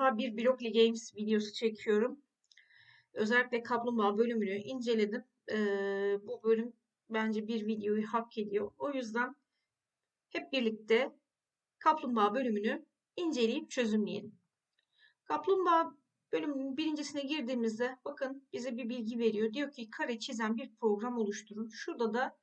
defa bir Blockly Games videosu çekiyorum. Özellikle kaplumbağa bölümünü inceledim. Ee, bu bölüm bence bir videoyu hak ediyor. O yüzden hep birlikte kaplumbağa bölümünü inceleyip çözümleyelim. Kaplumbağa bölümünün birincisine girdiğimizde bakın bize bir bilgi veriyor. Diyor ki kare çizen bir program oluşturun. Şurada da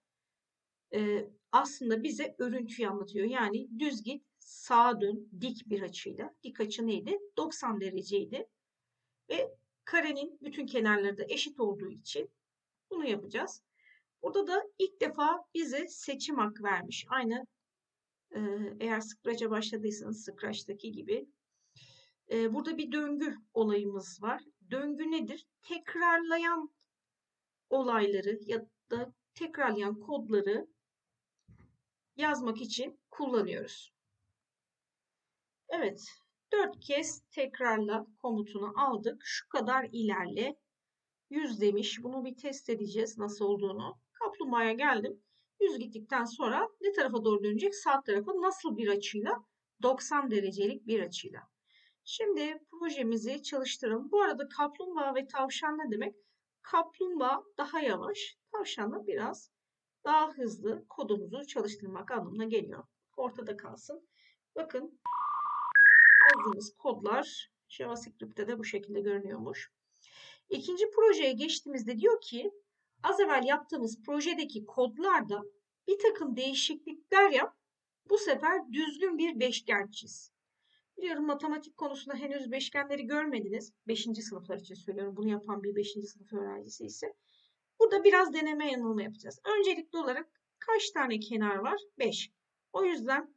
e, aslında bize örüntüyü anlatıyor. Yani düz git, sağa dön, dik bir açıyla. Dik açı neydi? 90 dereceydi. Ve karenin bütün kenarları da eşit olduğu için bunu yapacağız. Burada da ilk defa bize seçim hakkı vermiş. Aynı e, eğer Scratch'a başladıysanız Scratch'taki gibi. E, burada bir döngü olayımız var. Döngü nedir? Tekrarlayan olayları ya da tekrarlayan kodları yazmak için kullanıyoruz. Evet, dört kez tekrarla komutunu aldık. Şu kadar ilerle. 100 demiş. Bunu bir test edeceğiz nasıl olduğunu. Kaplumbağaya geldim. 100 gittikten sonra ne tarafa doğru dönecek? Sağ tarafa nasıl bir açıyla? 90 derecelik bir açıyla. Şimdi projemizi çalıştıralım. Bu arada kaplumbağa ve tavşan ne demek? Kaplumbağa daha yavaş, tavşan da biraz daha hızlı kodumuzu çalıştırmak anlamına geliyor. Ortada kalsın. Bakın yazdığımız kodlar JavaScript'te de bu şekilde görünüyormuş. İkinci projeye geçtiğimizde diyor ki az evvel yaptığımız projedeki kodlarda bir takım değişiklikler yap. Bu sefer düzgün bir beşgen çiz. Biliyorum matematik konusunda henüz beşgenleri görmediniz. Beşinci sınıflar için söylüyorum. Bunu yapan bir beşinci sınıf öğrencisi ise. Burada biraz deneme yanılma yapacağız. Öncelikli olarak kaç tane kenar var? 5. O yüzden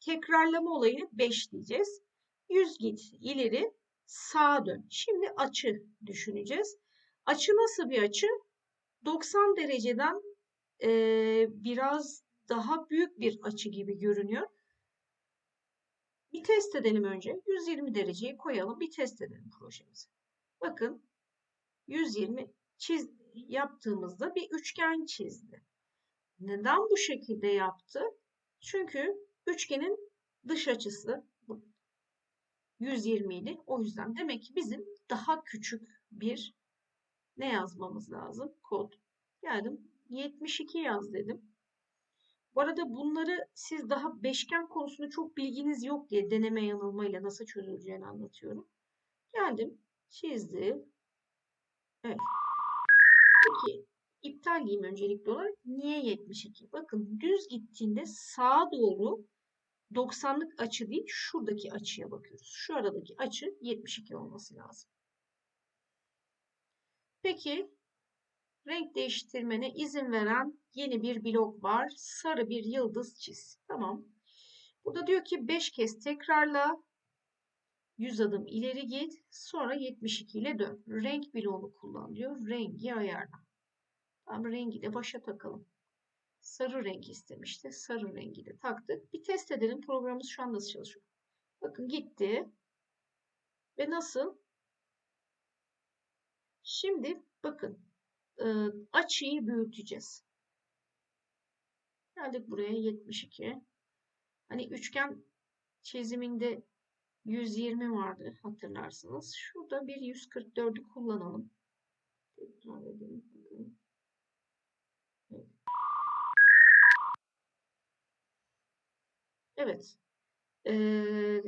tekrarlama olayını 5 diyeceğiz. 100 git ileri sağa dön. Şimdi açı düşüneceğiz. Açı nasıl bir açı? 90 dereceden e, biraz daha büyük bir açı gibi görünüyor. Bir test edelim önce. 120 dereceyi koyalım. Bir test edelim projemizi. Bakın 120 çiz, yaptığımızda bir üçgen çizdi. Neden bu şekilde yaptı? Çünkü üçgenin dış açısı 120 idi. O yüzden demek ki bizim daha küçük bir ne yazmamız lazım? Kod. Geldim 72 yaz dedim. Bu arada bunları siz daha beşgen konusunda çok bilginiz yok diye deneme yanılmayla nasıl çözüleceğini anlatıyorum. Geldim, çizdi. Evet. Peki iptal diyeyim öncelikli olarak. Niye 72? Bakın düz gittiğinde sağa doğru 90'lık açı değil şuradaki açıya bakıyoruz. Şu aradaki açı 72 olması lazım. Peki renk değiştirmene izin veren yeni bir blok var. Sarı bir yıldız çiz. Tamam. Burada diyor ki 5 kez tekrarla. 100 adım ileri git. Sonra 72 ile dön. Renk bloğunu kullan diyor. Rengi ayarla. Tamam rengi de başa takalım. Sarı renk istemişti. Sarı rengi de taktık. Bir test edelim. Programımız şu an nasıl çalışıyor. Bakın gitti. Ve nasıl? Şimdi bakın açıyı büyüteceğiz. Geldik buraya 72. Hani üçgen çiziminde 120 vardı hatırlarsınız. Şurada bir 144'ü kullanalım. Tekrar edelim. Evet. Ee,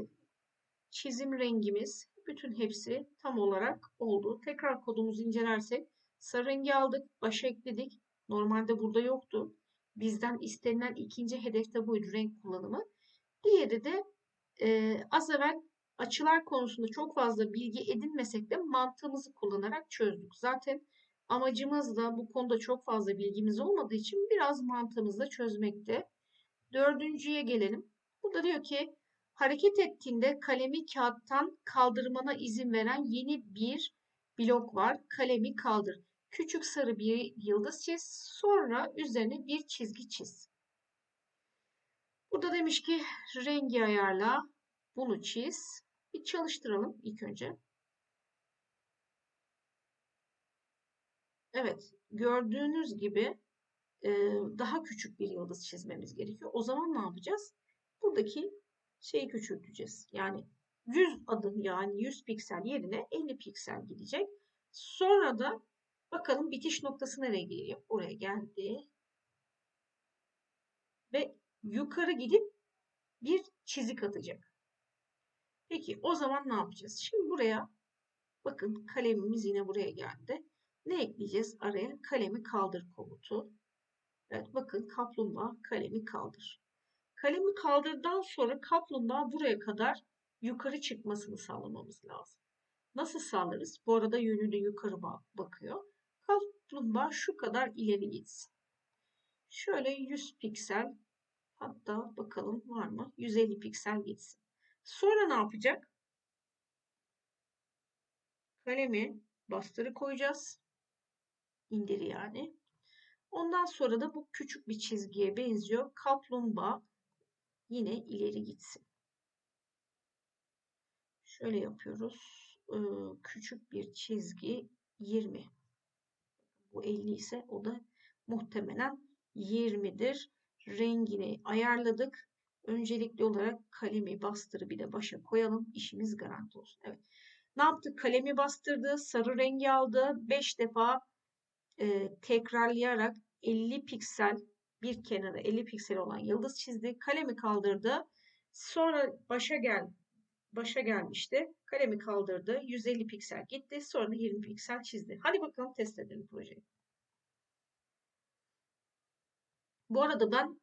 çizim rengimiz bütün hepsi tam olarak oldu. Tekrar kodumuzu incelersek sarı rengi aldık, başa ekledik. Normalde burada yoktu. Bizden istenilen ikinci hedefte buydu renk kullanımı. Diğeri de e, az evvel açılar konusunda çok fazla bilgi edinmesek de mantığımızı kullanarak çözdük. Zaten amacımız da bu konuda çok fazla bilgimiz olmadığı için biraz mantığımızla çözmekte. Dördüncüye gelelim. Burada diyor ki hareket ettiğinde kalemi kağıttan kaldırmana izin veren yeni bir blok var. Kalemi kaldır. Küçük sarı bir yıldız çiz. Sonra üzerine bir çizgi çiz. Burada demiş ki rengi ayarla. Bunu çiz. Bir çalıştıralım ilk önce. Evet, gördüğünüz gibi daha küçük bir yıldız çizmemiz gerekiyor. O zaman ne yapacağız? Buradaki şeyi küçülteceğiz. Yani 100 adım yani 100 piksel yerine 50 piksel gidecek. Sonra da bakalım bitiş noktası nereye geliyor? Buraya geldi. Ve yukarı gidip bir çizik atacak. Peki o zaman ne yapacağız? Şimdi buraya bakın kalemimiz yine buraya geldi. Ne ekleyeceğiz araya? Kalemi kaldır komutu. Evet bakın kaplumbağa kalemi kaldır. Kalemi kaldırdıktan sonra kaplumbağa buraya kadar yukarı çıkmasını sağlamamız lazım. Nasıl sağlarız? Bu arada yönü de yukarı bakıyor. Kaplumbağa şu kadar ileri gitsin. Şöyle 100 piksel hatta bakalım var mı? 150 piksel gitsin. Sonra ne yapacak? Kalemi bastırı koyacağız. İndir yani. Ondan sonra da bu küçük bir çizgiye benziyor. Kaplumbağa yine ileri gitsin. Şöyle yapıyoruz. Ee, küçük bir çizgi 20. Bu 50 ise o da muhtemelen 20'dir. Rengini ayarladık. Öncelikli olarak kalemi bastırı bir de başa koyalım. İşimiz garanti olsun. Evet. Ne yaptık? Kalemi bastırdı. Sarı rengi aldı. 5 defa e, tekrarlayarak 50 piksel bir kenara 50 piksel olan yıldız çizdi. Kalemi kaldırdı. Sonra başa gel başa gelmişti. Kalemi kaldırdı. 150 piksel gitti. Sonra da 20 piksel çizdi. Hadi bakalım test edelim projeyi. Bu arada ben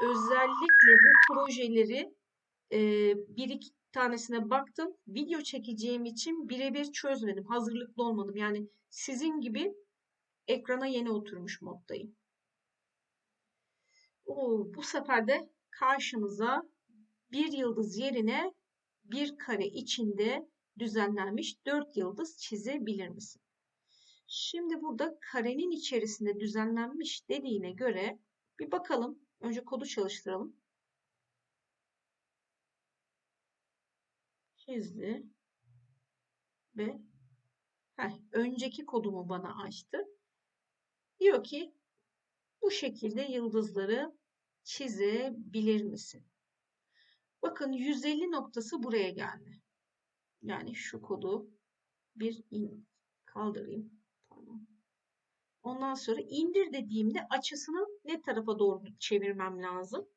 özellikle bu projeleri e, bir iki tanesine baktım. Video çekeceğim için birebir çözmedim. Hazırlıklı olmadım. Yani sizin gibi ekrana yeni oturmuş moddayım. Oo, bu sefer de karşımıza bir yıldız yerine bir kare içinde düzenlenmiş dört yıldız çizebilir misin? Şimdi burada karenin içerisinde düzenlenmiş dediğine göre bir bakalım. Önce kodu çalıştıralım. Çizdi. Ve heh, önceki kodumu bana açtı. Diyor ki bu şekilde yıldızları çizebilir misin? Bakın 150 noktası buraya geldi. Yani şu kodu bir in kaldırayım. Pardon. Ondan sonra indir dediğimde açısını ne tarafa doğru çevirmem lazım?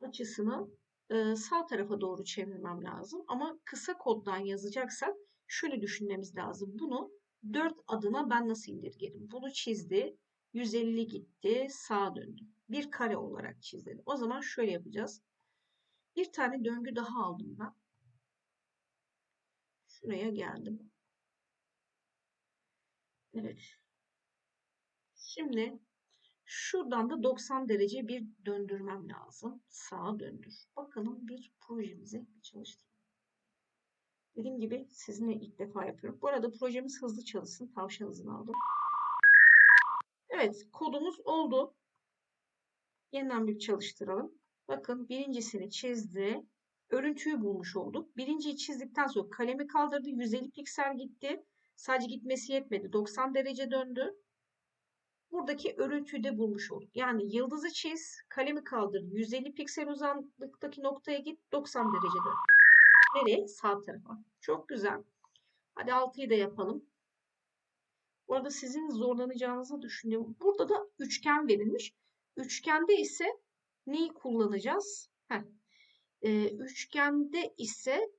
Açısını e, sağ tarafa doğru çevirmem lazım. Ama kısa koddan yazacaksak şöyle düşünmemiz lazım. Bunu 4 adına ben nasıl indirgerim? Bunu çizdi. 150 gitti. Sağa döndü. Bir kare olarak çizelim. O zaman şöyle yapacağız. Bir tane döngü daha aldım ben. Şuraya geldim. Evet. Şimdi şuradan da 90 derece bir döndürmem lazım. Sağa döndür. Bakalım bir projemizi çalıştıralım. Dediğim gibi sizinle ilk defa yapıyorum. Bu arada projemiz hızlı çalışsın. Tavşan hızını aldım. Evet kodumuz oldu. Yeniden bir çalıştıralım. Bakın birincisini çizdi. Örüntüyü bulmuş olduk. Birinciyi çizdikten sonra kalemi kaldırdı. 150 piksel gitti. Sadece gitmesi yetmedi. 90 derece döndü. Buradaki örüntüyü de bulmuş olduk. Yani yıldızı çiz, kalemi kaldır. 150 piksel uzaklıktaki noktaya git. 90 derece dön. Nereye? Sağ tarafa. Çok güzel. Hadi 6'yı da yapalım. Bu arada sizin zorlanacağınızı düşünüyorum. Burada da üçgen verilmiş. Üçgende ise neyi kullanacağız? Heh. Ee, üçgende ise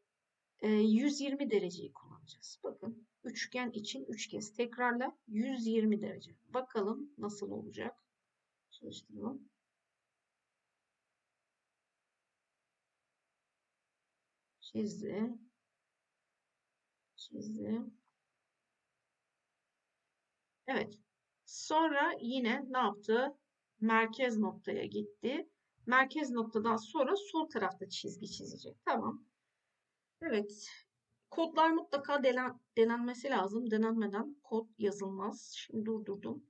e, 120 dereceyi kullanacağız. Bakın üçgen için üç kez tekrarla 120 derece. Bakalım nasıl olacak. Çalıştıralım. Çizdi. Çizdi. Evet. Sonra yine ne yaptı? Merkez noktaya gitti. Merkez noktadan sonra sol tarafta çizgi çizecek. Tamam. Evet. Kodlar mutlaka denen, denenmesi lazım. Denenmeden kod yazılmaz. Şimdi durdurdum.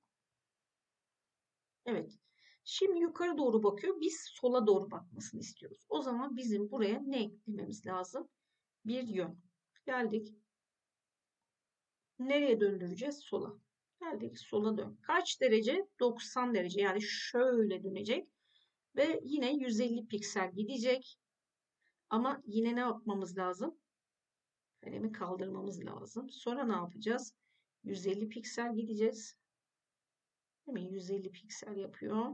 Evet. Şimdi yukarı doğru bakıyor. Biz sola doğru bakmasını istiyoruz. O zaman bizim buraya ne eklememiz lazım? Bir yön. Geldik. Nereye döndüreceğiz? Sola. Geldik sola dön. Kaç derece? 90 derece. Yani şöyle dönecek. Ve yine 150 piksel gidecek. Ama yine ne yapmamız lazım? Kalemi kaldırmamız lazım. Sonra ne yapacağız? 150 piksel gideceğiz. Değil mi? 150 piksel yapıyor.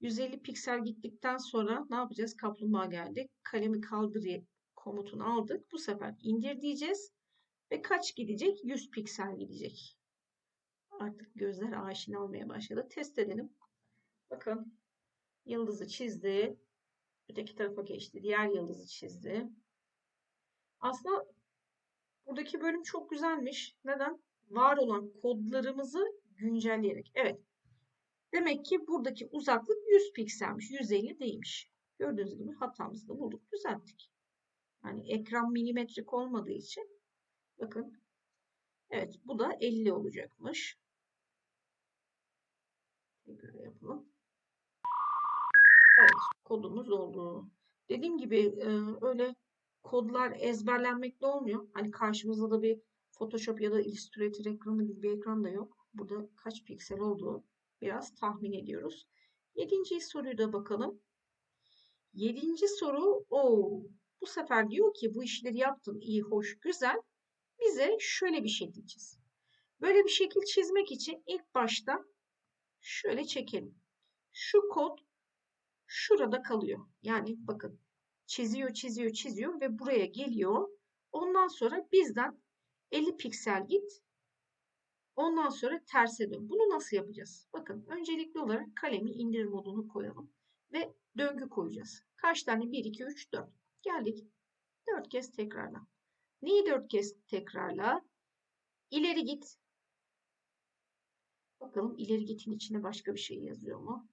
150 piksel gittikten sonra ne yapacağız? Kaplumbağa geldi. Kalemi kaldır komutunu aldık. Bu sefer indir diyeceğiz. Ve kaç gidecek? 100 piksel gidecek. Artık gözler aşina olmaya başladı. Test edelim. Bakın yıldızı çizdi. Öteki tarafa geçti. Diğer yıldızı çizdi. Aslında buradaki bölüm çok güzelmiş. Neden? Var olan kodlarımızı güncelleyerek. Evet. Demek ki buradaki uzaklık 100 pikselmiş. 150 değilmiş. Gördüğünüz gibi hatamızı da bulduk. Düzelttik. Yani ekran milimetrik olmadığı için bakın evet bu da 50 olacakmış. Tekrar yapalım. Evet kodumuz oldu. Dediğim gibi öyle kodlar ezberlenmekle olmuyor. Hani karşımızda da bir Photoshop ya da Illustrator ekranı gibi bir ekran da yok. Burada kaç piksel olduğu biraz tahmin ediyoruz. Yedinci soruyu da bakalım. Yedinci soru o. Bu sefer diyor ki bu işleri yaptın iyi, hoş, güzel. Bize şöyle bir şekil çiz. Böyle bir şekil çizmek için ilk başta şöyle çekelim. Şu kod şurada kalıyor. Yani bakın çiziyor, çiziyor, çiziyor ve buraya geliyor. Ondan sonra bizden 50 piksel git. Ondan sonra terse dön. Bunu nasıl yapacağız? Bakın öncelikli olarak kalemi indir modunu koyalım. Ve döngü koyacağız. Kaç tane? 1, 2, 3, 4. Geldik. 4 kez tekrarla. Neyi 4 kez tekrarla? İleri git. Bakalım ileri gitin içine başka bir şey yazıyor mu?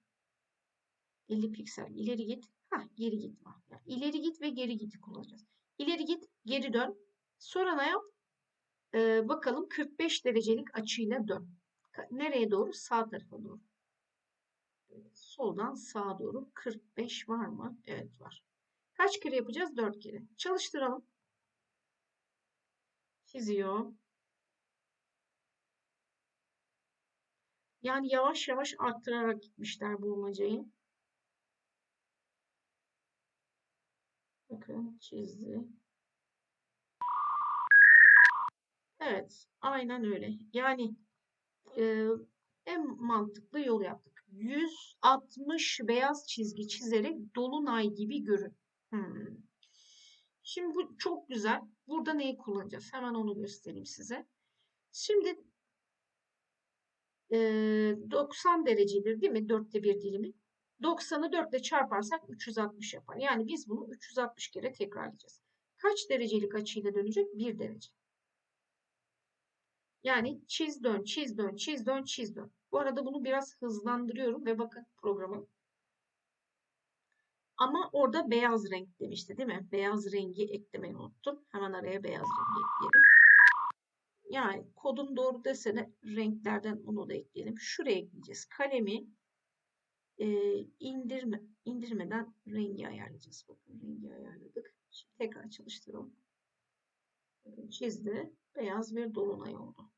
50 piksel. İleri git. Hah geri git var. Yani ileri git ve geri git kullanacağız. İleri git, geri dön. Sonra ne yap? Ee, bakalım 45 derecelik açıyla dön. Nereye doğru? Sağ tarafa doğru. soldan sağa doğru 45 var mı? Evet var. Kaç kere yapacağız? 4 kere. Çalıştıralım. Çiziyor. Yani yavaş yavaş arttırarak gitmişler bulmacayı. Bakın çizdi. Evet, aynen öyle. Yani e, en mantıklı yol yaptık. 160 beyaz çizgi çizerek dolunay gibi görün. Hmm. Şimdi bu çok güzel. Burada neyi kullanacağız? Hemen onu göstereyim size. Şimdi 90 derecedir değil mi? Dörtte bir dilimi. 90'ı 4 ile çarparsak 360 yapar. Yani biz bunu 360 kere tekrarlayacağız. Kaç derecelik açıyla dönecek? 1 derece. Yani çiz dön, çiz dön, çiz dön, çiz dön. Bu arada bunu biraz hızlandırıyorum ve bakın programın. Ama orada beyaz renk demişti değil mi? Beyaz rengi eklemeyi unuttum. Hemen araya beyaz rengi ekleyelim. Yani kodun doğru desene renklerden onu da ekleyelim. Şuraya ekleyeceğiz. Kalemi e, indirme, indirmeden rengi ayarlayacağız. Bakın rengi ayarladık. Şimdi tekrar çalıştıralım. Çizdi. Beyaz bir dolunay oldu.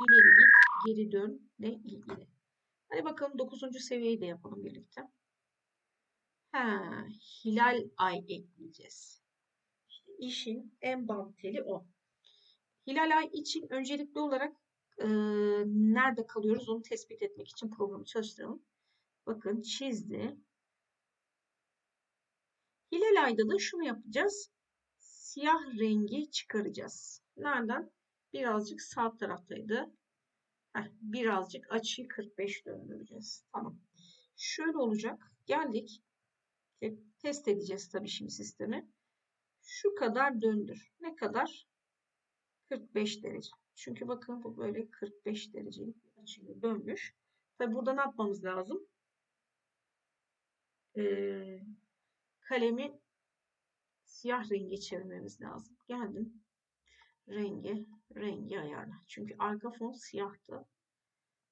İleri git, geri dön ne ilgili. Hadi bakalım 9. seviyeyi de yapalım birlikte. Ha, hilal ay ekleyeceğiz. İşin en bam teli o. Hilal ay için öncelikli olarak e, nerede kalıyoruz onu tespit etmek için programı çalıştıralım. Bakın çizdi. Hilal ayda da şunu yapacağız. Siyah rengi çıkaracağız. Nereden? Birazcık sağ taraftaydı. Heh, birazcık açıyı 45 döndüreceğiz. Tamam. Şöyle olacak. Geldik. Test edeceğiz tabii şimdi sistemi. Şu kadar döndür. Ne kadar? 45 derece. Çünkü bakın bu böyle 45 derecelik bir açıyla dönmüş. Tabi burada ne yapmamız lazım? Ee, kalemi siyah rengi çevirmemiz lazım. Geldim. Rengi, rengi ayarla. Çünkü arka fon siyahtı.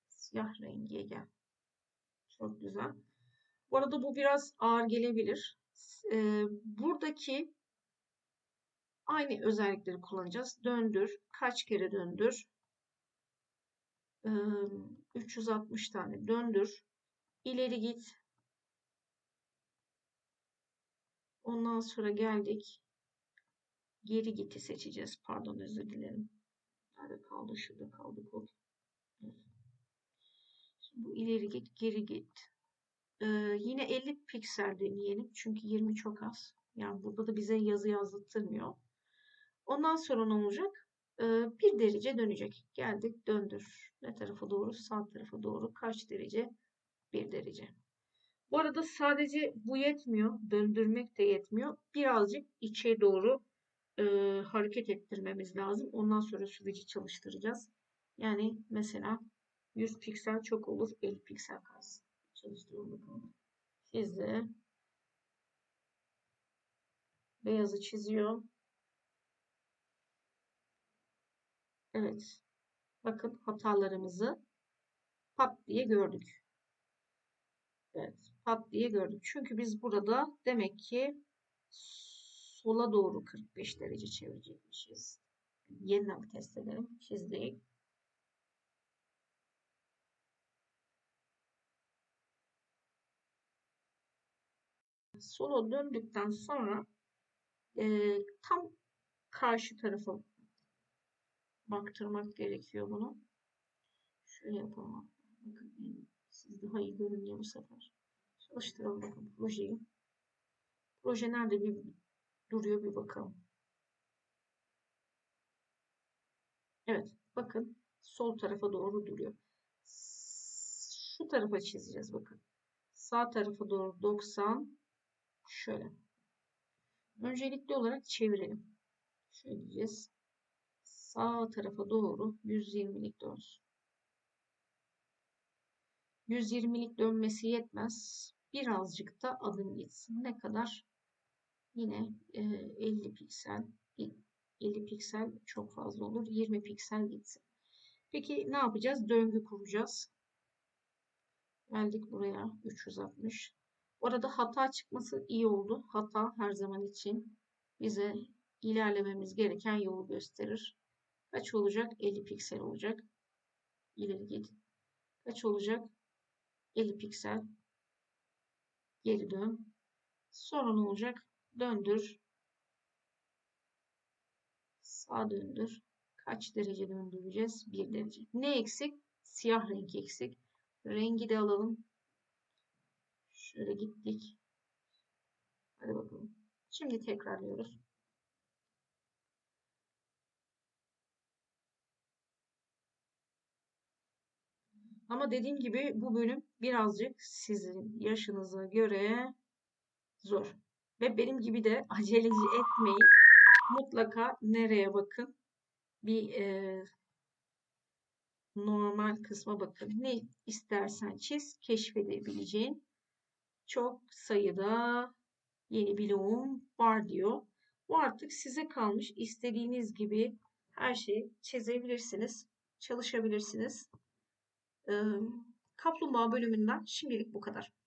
Siyah rengiye gel. Çok güzel. Bu arada bu biraz ağır gelebilir. Ee, buradaki Aynı özellikleri kullanacağız. Döndür. Kaç kere döndür? 360 tane döndür. İleri git. Ondan sonra geldik. Geri giti seçeceğiz. Pardon özür dilerim. Nerede kaldı? Şurada kaldı. Şimdi bu ileri git, geri git. Ee, yine 50 piksel deneyelim. Çünkü 20 çok az. Yani burada da bize yazı yazdırtmıyor. Ondan sonra ne olacak? Ee, bir derece dönecek. Geldik döndür. Ne tarafa doğru? Sağ tarafa doğru. Kaç derece? Bir derece. Bu arada sadece bu yetmiyor. Döndürmek de yetmiyor. Birazcık içe doğru e, hareket ettirmemiz lazım. Ondan sonra süreci çalıştıracağız. Yani mesela 100 piksel çok olur. 50 piksel kalsın. Çalıştıralım bakalım. Çizdi. Beyazı çiziyor. Evet. Bakın hatalarımızı pat diye gördük. Evet. Pat diye gördük. Çünkü biz burada demek ki sola doğru 45 derece çevirecekmişiz. Yeniden bir test edelim. Çizdik. Sola döndükten sonra e, tam karşı tarafa baktırmak gerekiyor bunu. Şöyle yapalım. Bakın siz daha iyi görün diye bu sefer. Çalıştıralım bakın projeyi. Proje nerede bir duruyor bir bakalım. Evet bakın sol tarafa doğru duruyor. Şu tarafa çizeceğiz bakın. Sağ tarafa doğru 90 şöyle. Öncelikli olarak çevirelim. Şöyle diyeceğiz. Sağ tarafa doğru 120'lik dönsün. 120'lik dönmesi yetmez. Birazcık da adım gitsin. Ne kadar? Yine 50 piksel 50 piksel çok fazla olur. 20 piksel gitsin. Peki ne yapacağız? Döngü kuracağız. Geldik buraya 360. Orada hata çıkması iyi oldu. Hata her zaman için bize ilerlememiz gereken yolu gösterir. Kaç olacak? 50 piksel olacak. İleri git. Kaç olacak? 50 piksel. Geri dön. Sonra ne olacak? Döndür. Sağ döndür. Kaç derece döndüreceğiz? 1 derece. Ne eksik? Siyah renk eksik. Rengi de alalım. Şöyle gittik. Hadi bakalım. Şimdi tekrarlıyoruz. Ama dediğim gibi bu bölüm birazcık sizin yaşınıza göre zor. Ve benim gibi de aceleci etmeyin. Mutlaka nereye bakın? Bir e, normal kısma bakın. Ne istersen çiz, keşfedebileceğin çok sayıda yeni bloğum var diyor. Bu artık size kalmış. İstediğiniz gibi her şeyi çizebilirsiniz, çalışabilirsiniz. Kaplumbağa bölümünden şimdilik bu kadar.